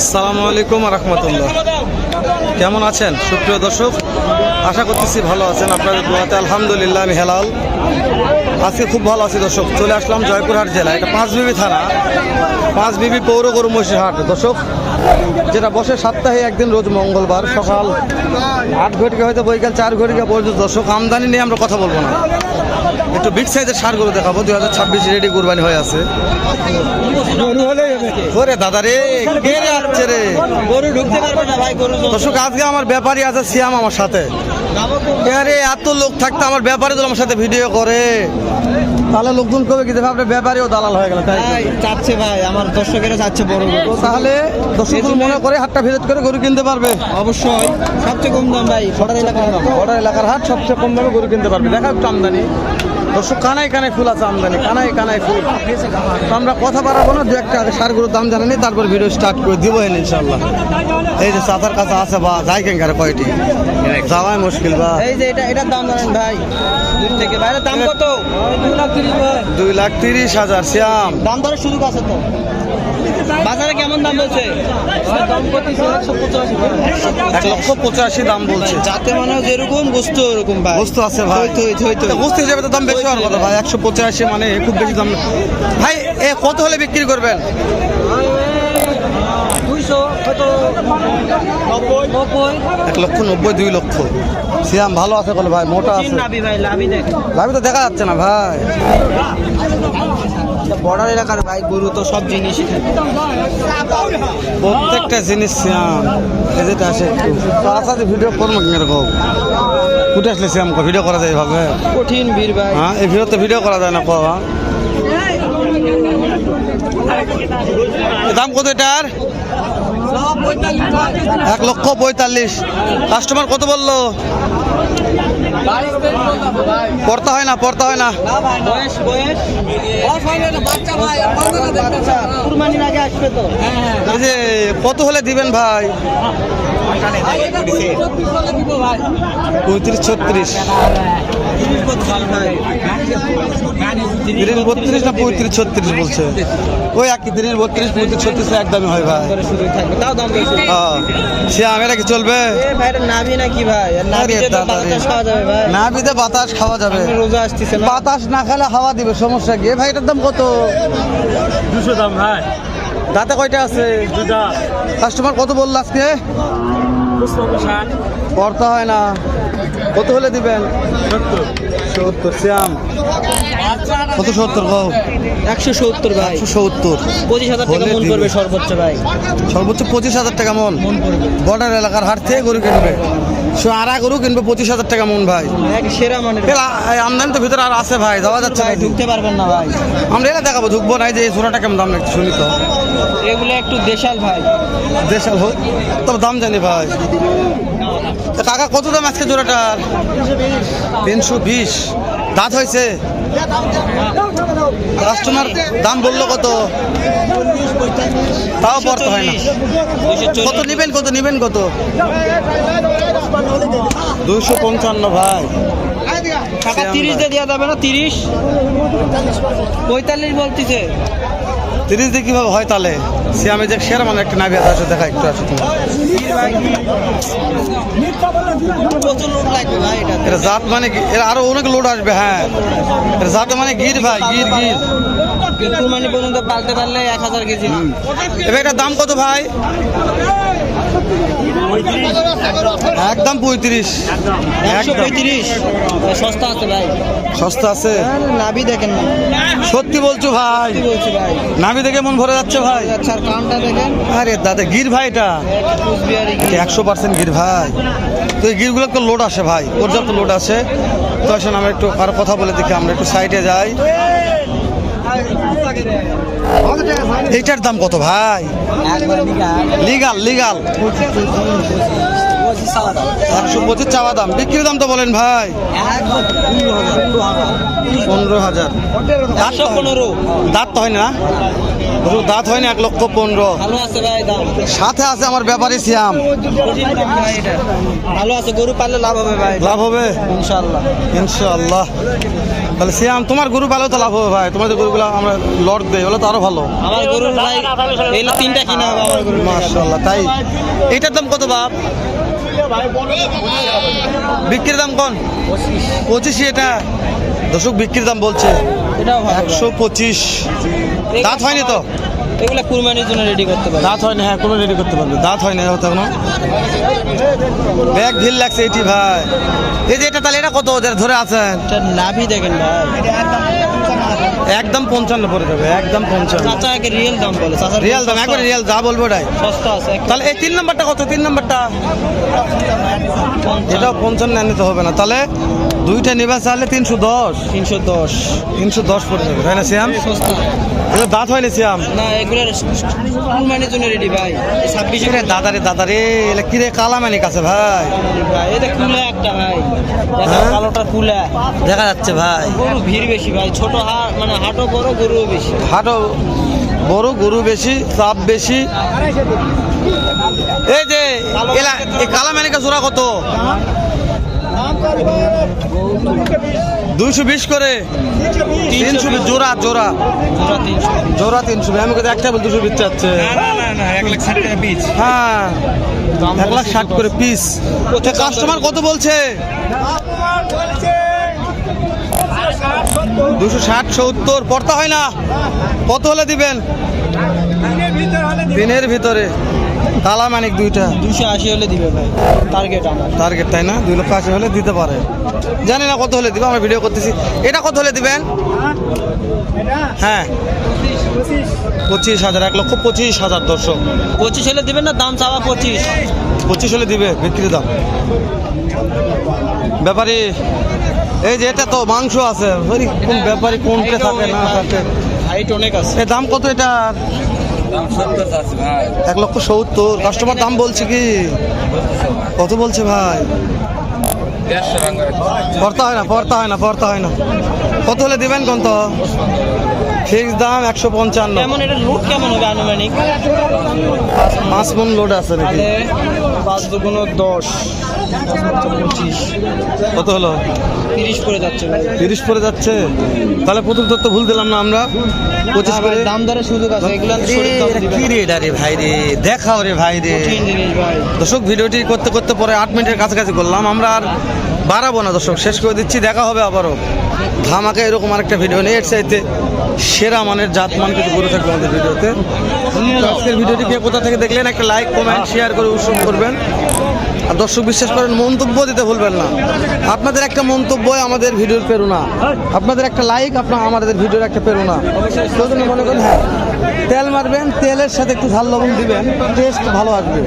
আসসালামু আলাইকুম রহমতুল্লাহ। কেমন আছেন? সুপ্রিয় দর্শক, আশা করতেছি ভালো আছেন। আপনাদের দোয়াতে আলহামদুলিল্লাহ, আমি হেলাল। আজকে খুব ভালো আছি দর্শক। চলে আসলাম জয়পুরহাট জেলা এটা পাঁচ বিবি থানা। পাঁচ বিবি পৌর গরু মহিষের হাট। দর্শক যেটা বসে সপ্তাহে একদিন রোজ মঙ্গলবার সকাল আট ঘটিকা হয়তো বৈকাল চার ঘটিকা পর্যন্ত। দর্শক আমদানি নিয়ে আমরা কথা বলব না। একটু বিগ সাইজের সার গরু দেখাবো। দুই হাজার ছাব্বিশ রেডি কুরবানি হয়ে আছে। ওরে দাদা রে কে রে আসছে রে? গরু ঢুকতে পারবে না ভাই গরু দর্শক আজকে আমার ব্যাপারী আছে সিয়াম আমার সাথে। আরে এত লোক থাকতে আমার ব্যাপারী তো আমার সাথে ভিডিও করে। তাহলে লোকজন কবে কি দেবে আপনার ব্যাপারীও দালাল হয়ে গেল তাই চাচ্ছে ভাই আমার দর্শকেরা চাচ্ছে বড় তাহলে দর্শক মনে করে হাটটা ভিজিট করে গরু কিনতে পারবে। অবশ্যই। সবচেয়ে কম দাম ভাই বর্ডার এলাকার দাম বড় এলাকার হাট সবচেয়ে কম দামে গরু কিনতে পারবে। দেখা একটু আমদানি। দর্শক কানাই কানাই ফুল আছে আমদানি কানাই কানাই ফুল। তো আমরা কথা বাড়াবো না দু একটা আগে সার গরুর দাম জানানি তারপর ভিডিও স্টার্ট করে দিব ইনশাল্লাহ এই যে চাতার কাছে আছে বা যাই কেন কয়টি? যাওয়াই মুশকিল বা। এই যে এটা এটার দাম জানেন ভাই। থেকে দাম কত? দুই লাখ তিরিশ দুই লাখ তিরিশ হাজার শ্যাম। দাম দরের সুযোগ আছে তো। বাজারে কেমন দাম বলছে? এক লক্ষ পঁচাশি দাম বলছে। যাতে মানে যেরকম বস্তু ওরকম ভাই। বস্তু আছে ভাই। বস্তু হিসেবে তো দাম বেশি হওয়ার কথা ভাই একশো পঁচাশি মানে খুব বেশি দাম। ভাই এ কত হলে বিক্রি করবেন? এক লক্ষ নব্বই দুই লক্ষ। শ্যাম ভালো আছে বলে ভাই মোটা আছে। লাভি তো দেখা যাচ্ছে না ভাই। বর্ডার এলাকার ভাই গরু তো সব জিনিসই থাকে। প্রত্যেকটা জিনিস যেটা আসে একটু। ভিডিও করব কীরকম কুটে আসলে শ্যাম ভিডিও করা যায় ভাবে? কঠিন বীর ভাই। হ্যাঁ এই ভিডিও তো ভিডিও করা যায় না পাওয়া দাম কত এটার? এক লক্ষ পঁয়তাল্লিশ। কাস্টমার কত বলল? পড়তে হয় না পড়তে হয় না। বয়স বয়স কুরবানির আগে আসবে তো? এই যে কত হলে দিবেন ভাই? পঁয়ত্রিশ ছত্রিশ। তিরিশ বত্রিশ না পঁয়ত্রিশ ছত্রিশ বলছে? ওই একই তিরিশ বত্রিশ পঁয়ত্রিশ ছত্রিশ একদমই হয় ভাই। সে আমেরা কি চলবে? নাকি ভাই? আর নাভি আরে দিয়ে তো দাদা রে। বাতাস খাওয়া যাবে বাতাস খাওয়া যাবে। আসতেছে না। বাতাস না খেলে হাওয়া দিবে সমস্যা কি? এ ভাই এটার দাম কত? দুশো দাম ভাই দাঁতে কয়টা আছে? দুটা কাস্টমার কত বলল আজকে? পড়তে হয় না। কত হলে দিবেন? সত্তর। শ্যাম। কত সত্তর গো একশো সত্তর ভাই। একশো সত্তর। পঁচিশ হাজার টাকা মন। পড়বে সর্বোচ্চ ভাই। সর্বোচ্চ পঁচিশ হাজার টাকা মন। বর্ডার এলাকার হাট থেকে গরু কিনবে। আড়া গরু কিনবে পঁচিশ হাজার টাকা মন ভাই। এক সেরা মানে আমদানি তো ভিতরে আর আছে ভাই যাওয়া যাচ্ছে ভাই ঢুকতে পারবেন না ভাই। আমরা এটা দেখাবো ঢুকবো নাই যে এই ছোড়াটা কেমন দাম একটু শুনি তো। এগুলো একটু দেশাল ভাই। দেশাল হোক তবে দাম জানি ভাই। কাকা কত দাম আজকে জোড়াটার? তিনশো বিশ। দাঁত হয়েছে? কাস্টমার দাম বলল কত? তাও পড়তে হয় না। কত নেবেন কত নেবেন কত? দুশো পঞ্চান্ন ভাই। টাকা তিরিশ দিয়ে দেওয়া যাবে না, তিরিশ? পঁয়তাল্লিশ বলতেছে। তিরিশ দিয়ে কীভাবে হয় তাহলে? সে আমি যে সেরা মানে একটা নাবি আসো দেখা একটু আসো এটা এটা জাত মানে এর আরও অনেক লোড আসবে হ্যাঁ। এর জাত মানে গির ভাই গির গির। কুরবানি পর্যন্ত পালতে পারলে এক হাজার কেজি। এবার এটার দাম কত ভাই? একদম পঁয়ত্রিশ। পঁয়ত্রিশ সস্তা আছে ভাই। সস্তা আছে? নাভি দেখেন সত্যি বলছো ভাই? নামি দেখে মন ভরে যাচ্ছে ভাই? আচ্ছা আর কানটা দেখেন। আরে দাদা গির ভাই এটা? একশো পার্সেন্ট গির ভাই। তো এই গিরগুলো তো লোড আসে ভাই পর্যাপ্ত লোড আসে। তো আসেন আমরা একটু কারও কথা বলে দেখি আমরা একটু সাইডে যাই। এইটার দাম কত ভাই? লিগাল লিগাল একশো পঁচিশ চাওয়া দাম। বিক্রির দাম তো বলেন ভাই। পনেরো হাজার। দাঁত হয়- পনেরো। দাঁত তো হয় না? দর্শক দাঁত হয়নি এক লক্ষ পনেরো। সাথে আছে আমার ব্যাপারী সিয়াম। এটা ভালো আছে গরু পাললে লাভ হবে ভাই। লাভ হবে? ইনশাল্লাহ ইনশাআল্লাহ। তাহলে সিয়াম তোমার গরু পালেও তো লাভ হবে ভাই। তোমাদের গরুগুলো আমরা লট দেই হলে তো আরও ভালো। আমার গরুর ভাই এগুলো তিনটা কিনা হবে আমার গরু মাশাআল্লাহ তাই? এটার দাম কত বাপ? বিক্রির দাম কোন? পঁচিশ এটা। দর্শক বিক্রির দাম বলছে। একশো পঁচিশ। দাঁত হয়নি তো? এগুলা কুরবানির জন্য রেডি করতে পারি দাঁত হয়নি হ্যাঁ কোনো রেডি করতে পারবে। দাঁত হয়নি হতো এখনও। ব্যাগ ঢিল লাগছে এটি ভাই। এই যে এটা তাহলে এটা কত? ধরে আছেন? নাভি দেখেন ভাই। একদম পঞ্চান্ন পড়ে যাবে একদম পঞ্চান্ন। চাচা আগে রিয়েল দাম বলে। চাচা রিয়াল দাম একবারে রিয়াল যা বলব এটাই। সস্তা আছে। তাহলে এই তিন নাম্বারটা কত? তিন নাম্বারটা। এটাও পঞ্চান্ন নিতে হবে না। তাহলে দুইটা নিবা চাইলে তিনশো দশ। তিনশো দশ। তিনশো দশ পড়ে যাবে তাই না শ্যাম সস্তা। দাঁত হয়নি শ্যাম না এগুলো কুরবানির জন্য রেডি ভাই। ছাব্বিশে কিরে দাদারে দাদারে এলে কিরে কালামানি কাছে ভাই? ভাই এটা কুলা একটা ভাই। দেখো, হ্যাঁ? কালোটা কুলা। দেখা যাচ্ছে ভাই। গরু ভিড় বেশি ভাই ছোট হাট মানে হাটও বড় গরুও বেশি। হাটও বড় গরু বেশি চাপ বেশি। এই যে এলা এই কালামানিকা জোড়া কত? দুইশো বিশ করে। তিনশো বিশ জোড়া জোড়া। জোড়া তিনশো আমি একটা বল দুশো বিশ চাচ্ছে। হ্যাঁ এক লাখ ষাট করে পিস কাস্টমার কত বলছে? দুশো ষাট সত্তর পড়তে হয় না। কত হলে দিবেন? দিনের ভিতরে। তালা মানিক দুইটা। দুশো আশি হলে দিবে ভাই। টার্গেট আমার। টার্গেট তাই না? দুই লক্ষ আশি হলে দিতে পারে। জানি না কত হলে দিবে আমরা ভিডিও করতেছি। এটা কত হলে দিবেন? হ্যাঁ। পঁচিশ হাজার এক লক্ষ পঁচিশ হাজার দর্শক। পঁচিশ হলে দিবেন না দাম চাওয়া পঁচিশ। পঁচিশ হলে দিবে বিক্রি দাম। ব্যাপারি এই যে এটা তো মাংস আছে। কোন ব্যাপারি কোনটা থাকে না থাকে? হাইট অনেক আছে। দাম কত এটা এক লক্ষ সত্তর। কাস্টমার দাম বলছে কি? কত বলছে ভাই? পড়তে হয় না পড়তে হয় না পড়তে হয় না। কত হলে দেবেন কোন তো? ফিক্স দাম একশো পঞ্চান্ন। কেমন এটা লুট কেমন হবে আনুমানিক? পাঁচ মন লোড আছে নাকি? পাঁচ দুগুণ দশ কত হলো? তিরিশ করে যাচ্ছে তিরিশ পরে যাচ্ছে? তাহলে প্রথম তথ্য ভুল দিলাম না আমরা। পঁচিশ করে। দাম দরের সুযোগ আছে এগুলো কি না। রে এটা রে ভাই রে? দেখাও রে ভাই রে। দর্শক ভিডিওটি করতে করতে পরে আট মিনিটের কাছাকাছি করলাম। আমরা আর বাড়াবো না দর্শক শেষ করে দিচ্ছি দেখা হবে আবারও। ধামাকে এরকম আরেকটা ভিডিও নিয়ে এর চাইতে। সেরা মানের জাত মান কিছু করে থাকবে আমাদের ভিডিওতে। আজকের ভিডিওটি কে কোথা থেকে দেখলেন, একটা লাইক কমেন্ট শেয়ার করে উৎসব করবেন। আর দর্শক বিশ্বাস করেন, মন্তব্য দিতে ভুলবেন না। আপনাদের একটা মন্তব্য আমাদের ভিডিওর প্রেরণা। আপনাদের একটা লাইক আপনার আমাদের ভিডিওর একটা প্রেরণা। মনে করেন হ্যাঁ তেল মারবেন, তেলের সাথে একটু ঝাল লবণ দিবেন টেস্ট ভালো আসবে।